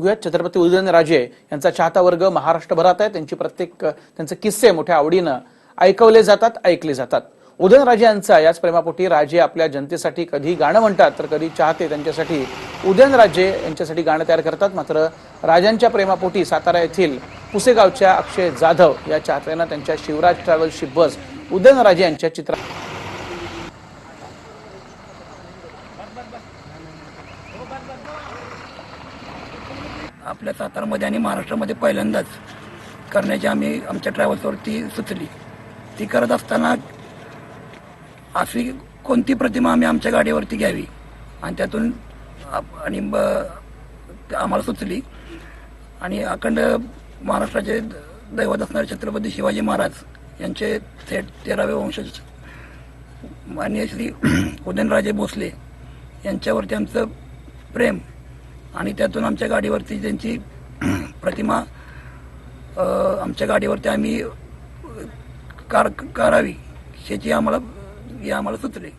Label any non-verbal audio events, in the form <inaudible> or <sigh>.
छत्रपती उदयनराजे यांचा चाहता वर्ग महाराष्ट्रभरात आहे. त्यांची प्रत्येक त्यांचे किस्से मोठ्या आवडीनं ऐकवले जातात ऐकले जातात. उदयनराजे यांचा याच प्रेमापोटी राजे आपल्या जनतेसाठी कधी गाणं म्हणतात तर कधी चाहते त्यांच्यासाठी उदयनराजे यांच्यासाठी गाणं तयार करतात. मात्र राजांच्या प्रेमापोटी सातारा येथील पुसेगावच्या अक्षय जाधव या चाहत्यांना त्यांच्या शिवराज ट्रॅव्हल्सची बस उदयनराजे यांच्या चित्रा आपल्या सातारामध्ये आणि महाराष्ट्रामध्ये पहिल्यांदाच करण्याची आम्ही आमच्या ट्रॅव्हल्सवरती सुचली. ती करत असताना अशी कोणती प्रतिमा आम्ही आमच्या गाडीवरती घ्यावी? आणि त्यातून आणि ब- आम्हाला सुचली. आणि अखंड महाराष्ट्राचे दैवत असणारे छत्रपती शिवाजी महाराज यांचे थेट तेरावे वंशज माननीय श्री <clears throat> उदयनराजे भोसले यांच्यावरती आमचं प्रेम आणि त्यातून आमच्या गाडीवरती त्यांची <clears throat> प्रतिमा आमच्या गाडीवरती आम्ही कार करावी याची आम्हाला हे आम्हाला सुचले.